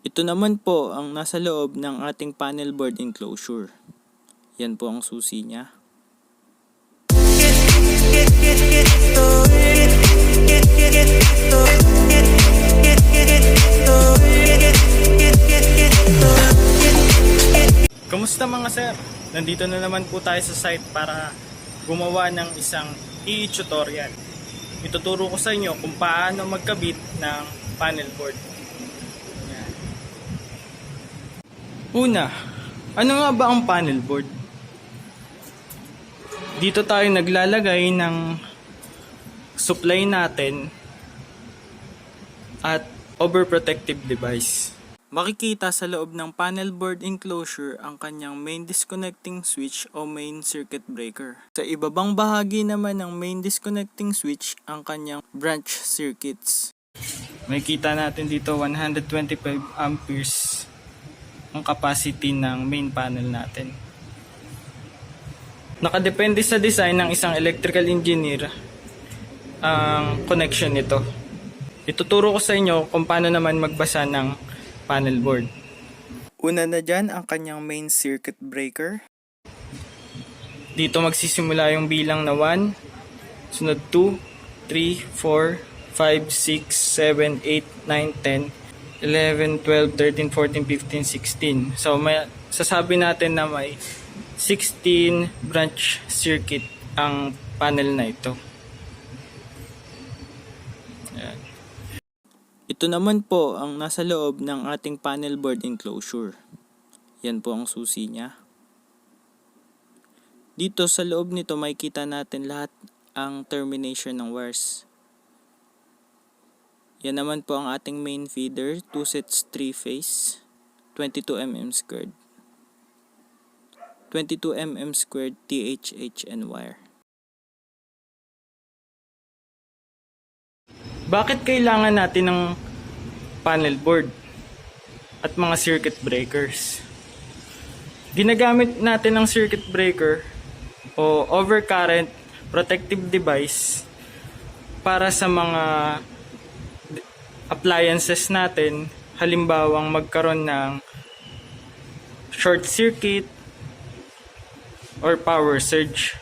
Ito naman po ang nasa loob ng ating panel board enclosure. Yan po ang susi niya. Kamusta mga sir? Nandito na naman po tayo sa site para gumawa ng isang e-tutorial. Ituturo ko sa inyo kung paano magkabit ng panel board. Yan. Una, ano nga ba ang panel board? Dito tayo naglalagay ng supply natin at overprotective device. Makikita sa loob ng panel board enclosure ang kanyang main disconnecting switch o main circuit breaker. Sa ibabang bahagi naman ng main disconnecting switch ang kanyang branch circuits. Makikita natin dito 125 amperes ang capacity ng main panel natin. Nakadepende sa design ng isang electrical engineer ang connection nito. Ituturo ko sa inyo kung paano naman magbasa ng panel board. Una na dyan ang kanyang main circuit breaker. Dito magsisimula yung bilang na 1, sunod 2, 3, 4, 5, 6, 7, 8, 9, 10, 11, 12, 13, 14, 15, 16. So may sasabi natin na may 16 branch circuit ang panel na ito. Ayan. Ito naman po ang nasa loob ng ating panel board enclosure. Yan po ang susi niya. Dito sa loob nito makikita natin lahat ang termination ng wires. Yan naman po ang ating main feeder, 2 sets 3 phase, 22 mm squared. 22 mm squared THHN wire. Bakit kailangan natin ng panel board at mga circuit breakers? Ginagamit natin ng circuit breaker o overcurrent protective device para sa mga appliances natin halimbawang magkaroon ng short circuit or power surge.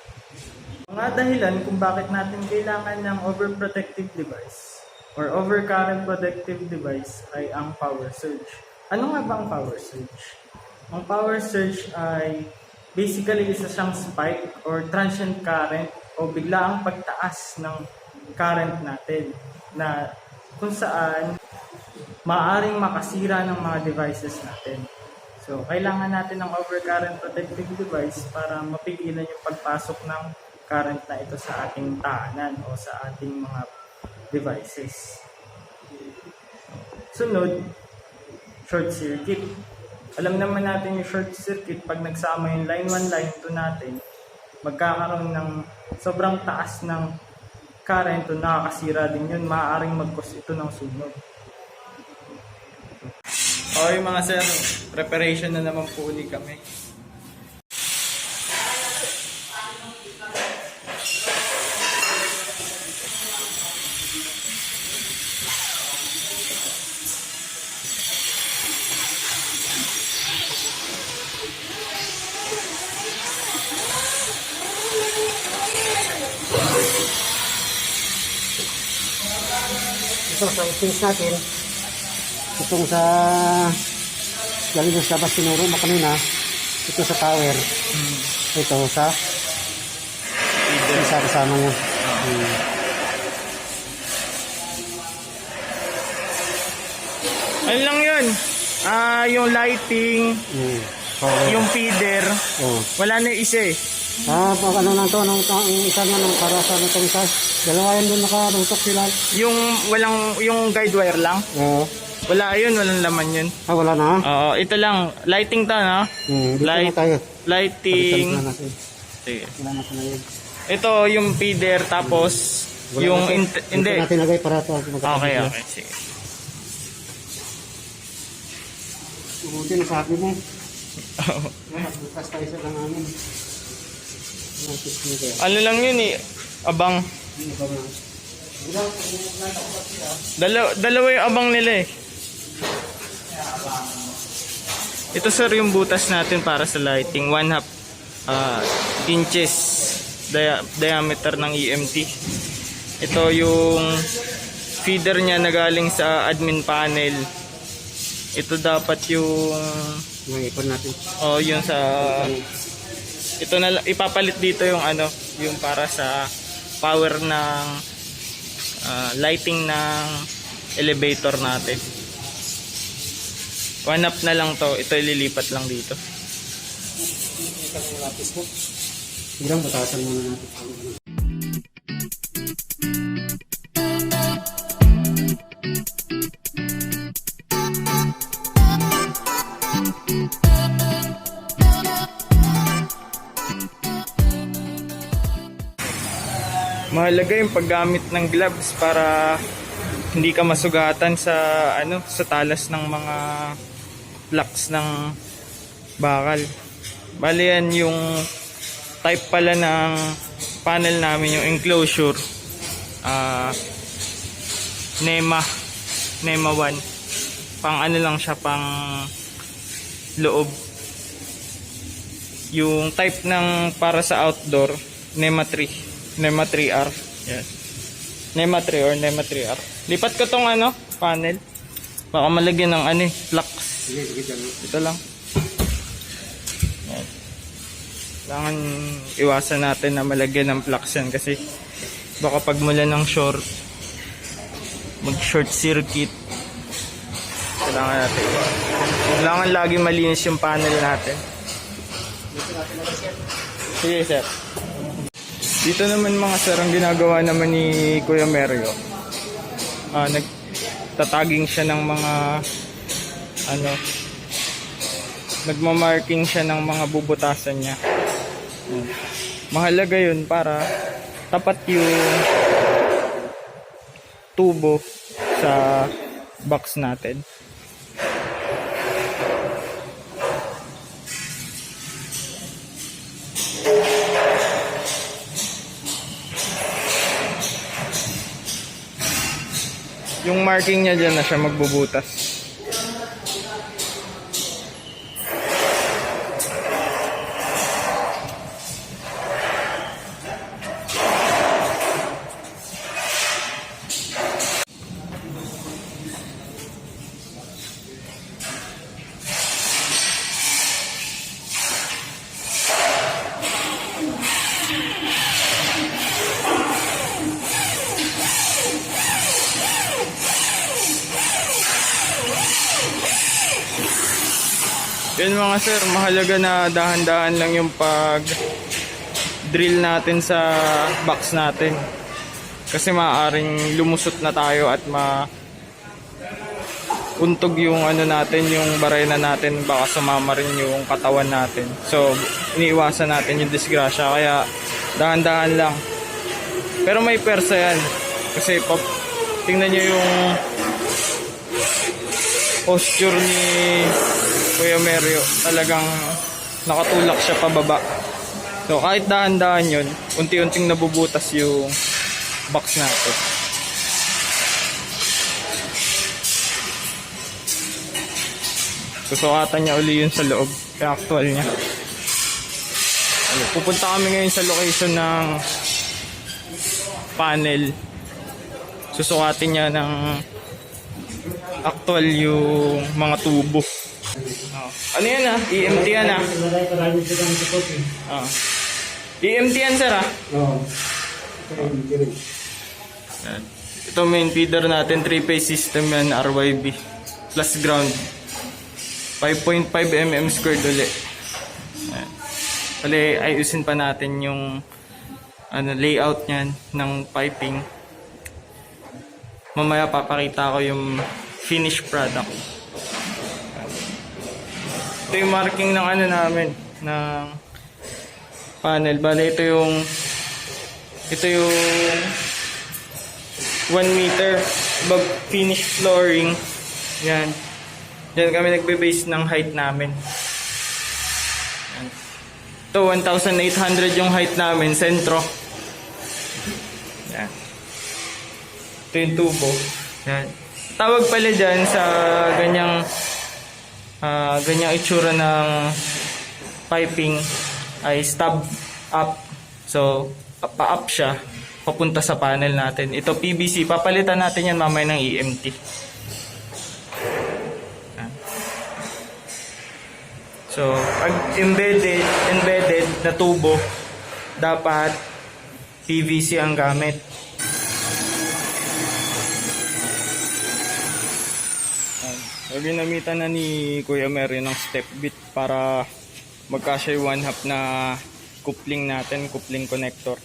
Mga dahilan kung bakit natin kailangan ng overprotective device or overcurrent protective device ay ang power surge. Ano nga ba ang power surge? Ang power surge ay basically isa siyang spike or transient current o biglaang pagtaas ng current natin na kung saan maaring makasira ng mga devices natin. So, kailangan natin ng overcurrent protective device para mapigilan yung pagpasok ng current na ito sa ating tahanan o sa ating mga devices. Sunod, short circuit. Alam naman natin yung short circuit, pag nagsama yung line 1, line 2 natin, magkakaroon ng sobrang taas ng current o nakakasira din yun, maaaring mag-cause ito ng sunog. Okay mga sir, preparation na naman po uli kami. Ito sa pins natin. Itong sa galing sa labas tinuro mo kanina. Ito sa power. Ito sa isa kasama niya. Hmm. Ano lang yun? Ah, yung lighting, Hmm. Power. yung feeder, Oh. wala na isa eh. Ah, pag ano na to, nung, ang isa nga nung para sa itong isa. Dalawa yan doon nakarutok sila. Yung walang, yung guide wire lang. Oo. Wala yun, walang laman yun. Ah, wala na. Oo, ito lang. Lighting to, no? Hmm. Dito Light. na tayo. Lighting. Palitan na natin. Sige. Wala na na. Ito yung feeder, tapos Wala yung... na Dito hindi. natin lagay para ito. Okay, okay. Sige. Buti na sabi mo. Bukas tayo sa. Natin nito. Ano lang yun eh. Abang. Dalaw, dalawa yung abang nila eh. Ito sir yung butas natin para sa lighting. One half ah, inches dia- diameter ng EMT. Ito yung feeder niya na galing sa admin panel. Ito dapat yung Yung ipon natin. oh, yung sa ito na ipapalit dito yung ano, yung para sa power ng ah, lighting ng elevator natin. One up na lang to, ito ililipat lang dito. Bilang batasan muna natin. Mahalaga yung paggamit ng gloves para hindi ka masugatan sa ano sa talas ng mga plugs ng bakal. Bali yan yung type pala ng panel namin yung enclosure. Ah NEMA NEMA 1 pang ano lang siya pang loob yung type ng para sa outdoor NEMA 3 NEMA 3R yan NEMA 3 or NEMA 3R lipat ko tong ano panel. Baka malagyan ng ano eh flux. Sige, sige dyan. ito lang. Yan. kailangan iwasan natin na malagyan ng flux yan kasi baka pag mula ng short mag short circuit kailangan natin kailangan lagi malinis yung panel natin. Sige sir dito naman mga sir ang ginagawa naman ni Kuya Mario. Ah nagtataging siya ng mga ano nagmamarking siya ng mga bubutasan niya. Yan. mahalaga yun para tapat yung tubo sa box natin yung marking niya dyan na siya magbubutas Yun mga sir, mahalaga na dahan-dahan lang yung pag drill natin sa box natin. Kasi maaaring lumusot na tayo at ma untog yung ano natin, yung barena natin, baka sumama rin yung katawan natin. So, iniiwasan natin yung disgrasya. Kaya, dahan-dahan lang. Pero may persa yan. Kasi, pop, tingnan nyo yung posture ni Kuya Mario. Talagang nakatulak siya pababa. So, kahit dahan-dahan yun, unti-unting nabubutas yung box natin. Susukatan niya uli yun sa loob. Kaya actual niya. Pupunta kami ngayon sa location ng panel. Susukatin niya ng actual yung mga tubo. Oh. Ano yan ah? EMT yan ah. Oh. EMT yan sir ah. Oo. Yan. Ito main feeder natin, 3-phase system yan, RYB. Plus ground. 5.5 mm squared ulit. Uli, ayusin pa natin yung ano, layout niyan ng piping. Mamaya papakita ko yung finished product. Ito yung marking ng ano namin, ng panel. Bale, ito yung ito yung 1 meter above finished flooring. Yan. Yan kami nagbe-base ng height namin. Ito, 1,800 yung height namin, sentro. Yan. Ito yung tubo. Yan. Tawag pala dyan sa ganyang Ah, ganyang itsura ng piping ay stub up. So, pa-up siya papunta sa panel natin. Ito PVC, papalitan natin yan mamaya ng EMT. So, pag embedded, embedded na tubo, dapat PVC ang gamit. So, ginamitan na ni Kuya Mary ng step bit para magkasya yung one half na coupling natin, coupling connector.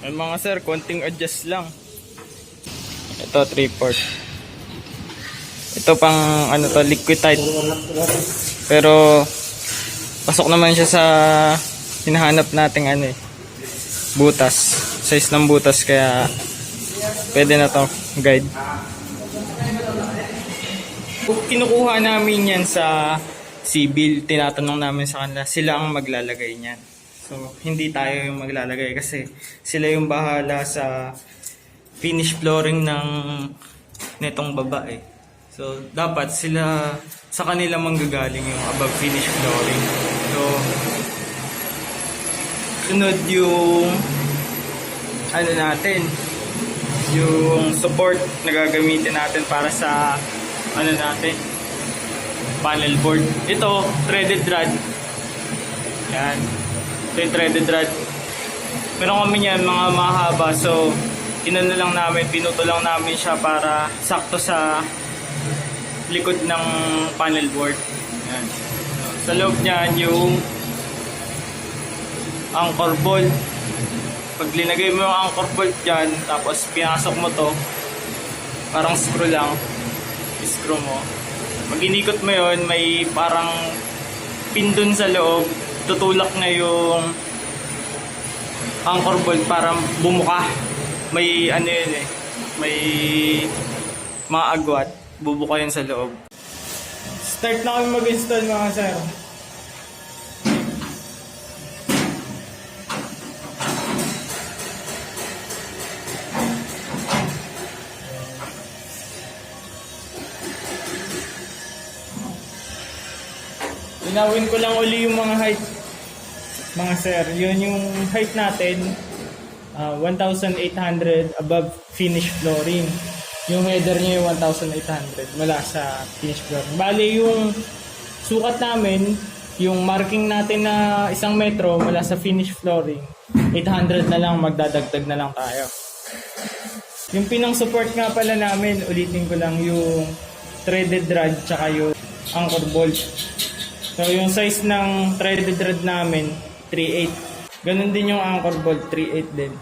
Ay mga sir, konting adjust lang. Ito, 3 port. Ito pang ano to, liquid tight. Pero pasok naman siya sa hinahanap nating ano eh, butas. Size ng butas kaya pwede na to guide. Kinukuha namin yan sa civil, tinatanong namin sa kanila, sila ang maglalagay niyan. So, hindi tayo yung maglalagay kasi sila yung bahala sa finish flooring ng netong baba eh. So, dapat sila sa kanila manggagaling yung above finish flooring. So, sunod yung ano natin yung support na gagamitin natin para sa ano natin panel board. Ito threaded rod. Yan. Ito yung threaded rod. Meron kami yan mga mahaba. So inano lang namin pinuto lang namin siya para sakto sa likod ng panel board. Yan. Sa loob niyan yung anchor bolt. Pag linagay mo yung anchor bolt dyan, tapos pinasok mo to, parang screw lang, screw mo. Pag inikot mo yun, may parang pin dun sa loob, tutulak na yung anchor bolt para bumuka. May ano yun eh, may mga agwat, bubuka yun sa loob. Start na kami mag-install mga sir. Linawin ko lang uli yung mga height. Mga sir, yun yung height natin. ah, 1,800 above finish flooring. Yung header niya yung 1,800 mula sa finish flooring. Bali yung sukat namin, yung marking natin na isang metro mula sa finish flooring, 800 na lang, magdadagdag na lang tayo. Yung pinang support nga pala namin, ulitin ko lang yung threaded rod tsaka yung anchor bolt. So yung size ng threaded rod namin, 3.8. Ganun din yung anchor bolt, 3.8 din.